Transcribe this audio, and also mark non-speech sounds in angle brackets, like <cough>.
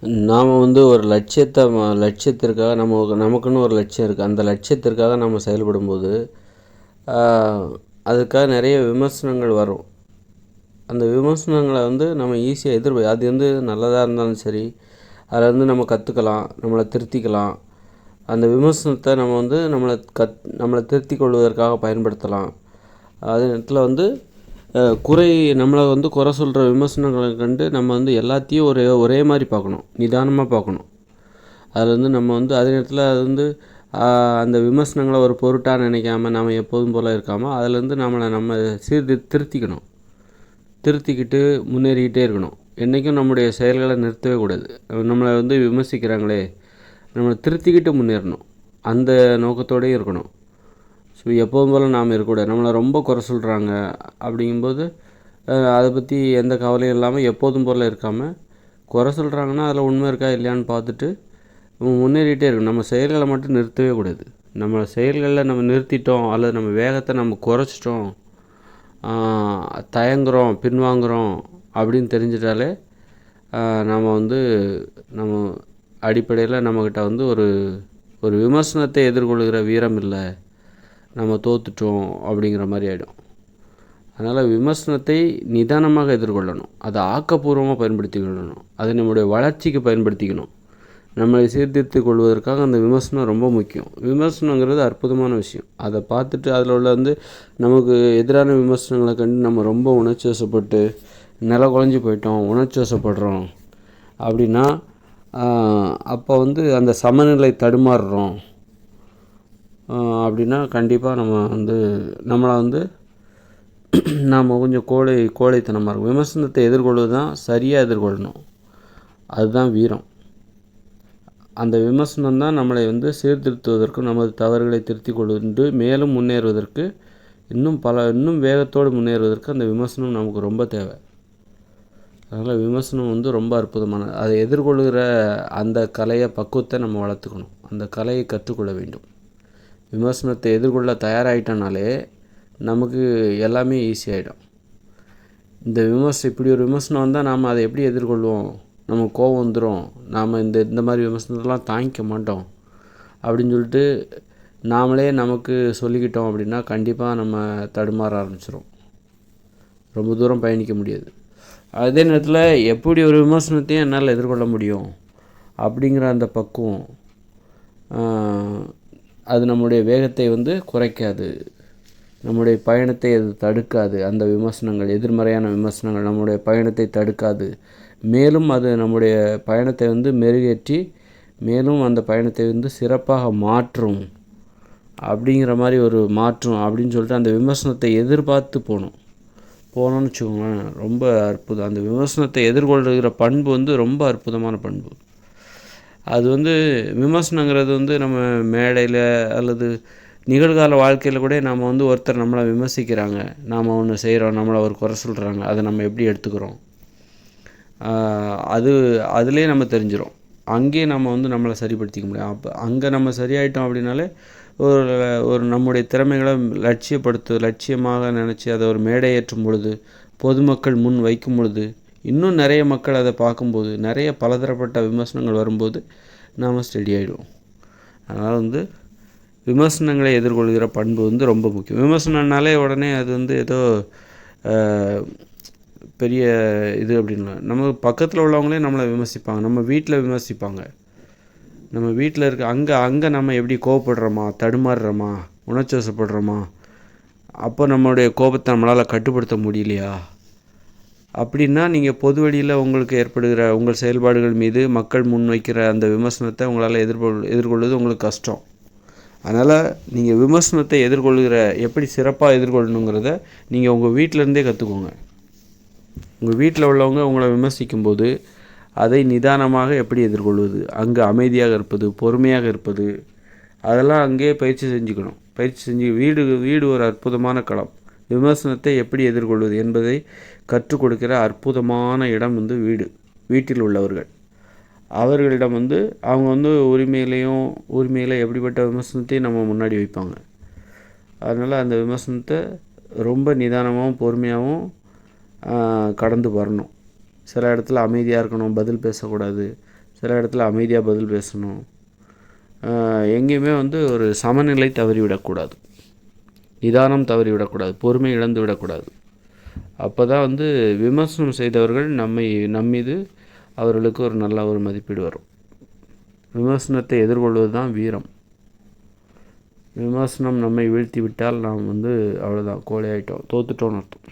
நாம் வந்து ஒரு லட்சியத்தை ம- லட்சியத்திற்காக நம்ம நமக்குன்னு ஒரு லட்சியம் இருக்குது அந்த லட்சியத்திற்காக நம்ம செயல்படும்போது அதுக்காக நிறைய விமர்சனங்கள் வரும். அந்த விமர்சனங்களை வந்து நம்ம ஈஸியாக எதிர் அது வந்து நல்லதாக இருந்தாலும் சரி அதில் வந்து நம்ம கற்றுக்கலாம் நம்மளை திருத்திக்கலாம். அந்த விமர்சனத்தை நம்ம வந்து நம்மளை கத் நம்மளை திருத்திக் கொள்வதற்காக பயன்படுத்தலாம். அதே நேரத்தில் வந்து குறை நம்மளை வந்து குறை சொல்கிற விமர்சனங்களை கண்டு நம்ம வந்து எல்லாத்தையும் ஒரே ஒரே மாதிரி பார்க்கணும். நிதானமாக பார்க்கணும். அதில் வந்து நம்ம வந்து அதே நேரத்தில் அது வந்து அந்த விமர்சனங்களை ஒரு பொருட்டாக நினைக்காம நம்ம எப்போதும் போல் இருக்காமல் அதுலேருந்து நம்மளை நம்ம சீர்தி திருத்திக்கணும். திருத்திக்கிட்டு முன்னேறிக்கிட்டே இருக்கணும். என்றைக்கும் நம்முடைய செயல்களை நிறுத்தவே கூடாது. நம்மளை வந்து விமர்சிக்கிறாங்களே நம்மளை திருத்திக்கிட்டு முன்னேறணும். அந்த நோக்கத்தோடயும் இருக்கணும். ஸோ எப்போதும் போல் நாம் இருக்கக்கூடாது. நம்மளை ரொம்ப குறை சொல்கிறாங்க அப்படிங்கும்போது அதை பற்றி எந்த கவலையும் இல்லாமல் எப்போதும் போல் இருக்காமல் குறை சொல்கிறாங்கன்னா அதில் உண்மை இருக்கா இல்லையான்னு பார்த்துட்டு நம்ம முன்னேறிட்டே இருக்கணும். நம்ம செயல்களை மட்டும் நிறுத்தவே கூடாது. நம்ம செயல்களில் நம்ம நிறுத்திட்டோம் அல்லது நம்ம வேகத்தை நம்ம குறைச்சிட்டோம் தயங்குகிறோம் பின்வாங்குகிறோம் அப்படின்னு தெரிஞ்சிட்டாலே நம்ம வந்து நம்ம அடிப்படையில் நம்மக்கிட்ட வந்து ஒரு ஒரு விமர்சனத்தை எதிர்கொள்கிற வீரம் இல்லை. நம்ம தோத்துட்டோம் அப்படிங்கிற மாதிரி ஆகிடும் அதனால் விமர்சனத்தை நிதானமாக எதிர்கொள்ளணும். அதை ஆக்கப்பூர்வமாக பயன்படுத்தி கொள்ளணும் அதை நம்முடைய வளர்ச்சிக்கு பயன்படுத்திக்கணும். நம்மளை சீர்திருத்திக் கொள்வதற்காக அந்த விமர்சனம் ரொம்ப முக்கியம். விமர்சனங்கிறது அற்புதமான விஷயம். அதை பார்த்துட்டு அதில் உள்ள வந்து நமக்கு எதிரான விமர்சனங்களை கண்டு நம்ம ரொம்ப உணர்ச்சி வசப்பட்டு நில குழஞ்சி போயிட்டோம் உணர்ச்சி வசப்படுறோம் அப்படின்னா அப்போ வந்து அந்த சமநிலை தடுமாறுறோம். அப்படின்னா கண்டிப்பாக நம்ம வந்து நம்மளை வந்து <clears throat> நாம் கொஞ்சம் கோழை கோழைத்தனமாக இருக்கும். விமர்சனத்தை எதிர்கொள்வது தான் சரியாக எதிர்கொள்ளணும். அதுதான் வீரம். அந்த விமர்சனம் தான் நம்மளை வந்து சீர்திருத்துவதற்கும் நமது தவறுகளை திருத்திக் கொண்டு மேலும் முன்னேறுவதற்கு இன்னும் பல இன்னும் வேகத்தோடு முன்னேறுவதற்கு அந்த விமர்சனம் நமக்கு ரொம்ப தேவை. அதனால் விமர்சனம் வந்து ரொம்ப அற்புதமானது. அதை எதிர்கொள்கிற அந்த கலையை பக்குவத்தை நம்ம வளர்த்துக்கணும். அந்த கலையை கற்றுக்கொள்ள வேண்டும். விமர்சனத்தை எதிர்கொள்ள தயாராகிட்டனாலே நமக்கு எல்லாமே ஈஸியாகிடும் இந்த விமர்சனம் இப்படி ஒரு விமர்சனம் வந்தால் நாம் அதை எப்படி எதிர்கொள்வோம்? நமக்கு கோவம் வந்துடும் நாம் இந்த இந்த மாதிரி விமர்சனத்தெல்லாம் தாங்கிக்க மாட்டோம். அப்படின்னு சொல்லிட்டு நாமளே நமக்கு சொல்லிக்கிட்டோம் அப்படின்னா கண்டிப்பாக நம்ம தடுமாற ஆரம்பிச்சிடும் ரொம்ப தூரம் பயணிக்க முடியாது. அதே நேரத்தில் எப்படி ஒரு விமர்சனத்தையும் என்னால் எதிர்கொள்ள முடியும்? அப்படிங்கிற அந்த பக்குவம் அது நம்முடைய வேகத்தை வந்து குறைக்காது. நம்முடைய பயணத்தை அது தடுக்காது. அந்த விமர்சனங்கள் எதிர்மறையான விமர்சனங்கள் நம்முடைய பயணத்தை தடுக்காது. மேலும் அது நம்முடைய பயணத்தை வந்து மெருகேற்றி மேலும் அந்த பயணத்தை வந்து சிறப்பாக மாற்றும். அப்படிங்கிற மாதிரி ஒரு மாற்றும் அப்படின்னு சொல்லிட்டு அந்த விமர்சனத்தை எதிர்பார்த்து போகணும். போனோம்னு வச்சுக்கோங்களேன் ரொம்ப அற்புதம். அந்த விமர்சனத்தை எதிர்கொள்கிற பண்பு வந்து ரொம்ப அற்புதமான பண்பு. அது வந்து விமர்சனங்கிறது வந்து நம்ம மேடையில் அல்லது நிகழ்கால வாழ்க்கையில் கூட நாம் வந்து ஒருத்தர் நம்மளை விமர்சிக்கிறாங்க. நாம் ஒன்று செய்கிறோம் நம்மளை ஒரு குறை சொல்கிறாங்க அதை நம்ம எப்படி எடுத்துக்கிறோம்? அது அதுலேயே நம்ம தெரிஞ்சிடும் அங்கேயே நம்ம வந்து நம்மளை சரிப்படுத்திக்க முடியும். அப்போ அங்கே நம்ம சரியாயிட்டோம் அப்படின்னாலே ஒரு ஒரு நம்முடைய திறமைகளை லட்சியப்படுத்து லட்சியமாக நினச்சி அதை ஒரு மேடை ஏற்றும் பொழுது பொதுமக்கள் முன் வைக்கும் பொழுது இன்னும் நிறைய மக்கள் அதை பார்க்கும்போது நிறைய பலதரப்பட்ட விமர்சனங்கள் வரும்போது நாம் ஸ்டெடி ஆகிடுவோம் அதனால் வந்து விமர்சனங்களை எதிர்கொள்கிற பண்பு வந்து ரொம்ப முக்கியம். விமர்சனம்னாலே உடனே அது வந்து ஏதோ பெரிய இது அப்படின்னு நம்ம பக்கத்தில் உள்ளவங்களே நம்மளை விமர்சிப்பாங்க. நம்ம வீட்டில் விமர்சிப்பாங்க. நம்ம வீட்டில் இருக்க அங்கே அங்கே நம்ம எப்படி கோவப்படுறோமா தடுமாறுறோமா உணர்ச்சி வசப்படுறோமா அப்போ நம்மளுடைய கோபத்தை நம்மளால் கட்டுப்படுத்த முடியலையா? அப்படின்னா நீங்கள் பொது வழியில் உங்களுக்கு ஏற்படுகிற உங்கள் செயல்பாடுகள் மீது மக்கள் முன்வைக்கிற அந்த விமர்சனத்தை உங்களால் எதிர்கொள் எதிர்கொள்வது உங்களுக்கு கஷ்டம். அதனால் நீங்கள் விமர்சனத்தை எதிர்கொள்கிற எப்படி சிறப்பாக எதிர்கொள்ளணுங்கிறத நீங்கள் உங்கள் வீட்டிலேருந்தே கற்றுக்கோங்க உங்கள் வீட்டில் உள்ளவங்க உங்களை விமர்சிக்கும்போது அதை நிதானமாக எப்படி எதிர்கொள்வது? அங்கே அமைதியாக இருப்பது பொறுமையாக இருப்பது அதெல்லாம் அங்கேயே பயிற்சி செஞ்சுக்கணும். பயிற்சி செஞ்சு வீடு வீடு ஒரு அற்புதமான களம். விமர்சனத்தை எப்படி எதிர்கொள்வது என்பதை கற்றுக் கொடுக்கிற அற்புதமான இடம் வந்து வீடு வீட்டில் உள்ளவர்கள். அவர்களிடம் வந்து அவங்க வந்து உரிமையிலையும் உரிமையில் எப்படிப்பட்ட விமர்சனத்தையும் நம்ம முன்னாடி வைப்பாங்க. அதனால் அந்த விமர்சனத்தை ரொம்ப நிதானமாகவும் பொறுமையாகவும் கடந்து வரணும். சில இடத்துல அமைதியாக இருக்கணும் பதில் பேசக்கூடாது. சில இடத்துல அமைதியாக பதில் பேசணும். எங்கேயுமே வந்து ஒரு சமநிலை தவறிவிடக்கூடாது. நிதானம் தவறி விடக்கூடாது பொறுமை இழந்து விடக்கூடாது. அப்போ தான் வந்து விமர்சனம் செய்தவர்கள் நம்மை நம்மீது அவர்களுக்கு ஒரு நல்ல ஒரு மதிப்பீடு வரும். விமர்சனத்தை எதிர்கொள்வது தான் வீரம். விமர்சனம் நம்மை வீழ்த்தி விட்டால் நாம் வந்து அவ்வளோதான் கோழையாயிட்டோம் ஆகிட்டோம் தோத்துட்டோன்னு அர்த்தம்.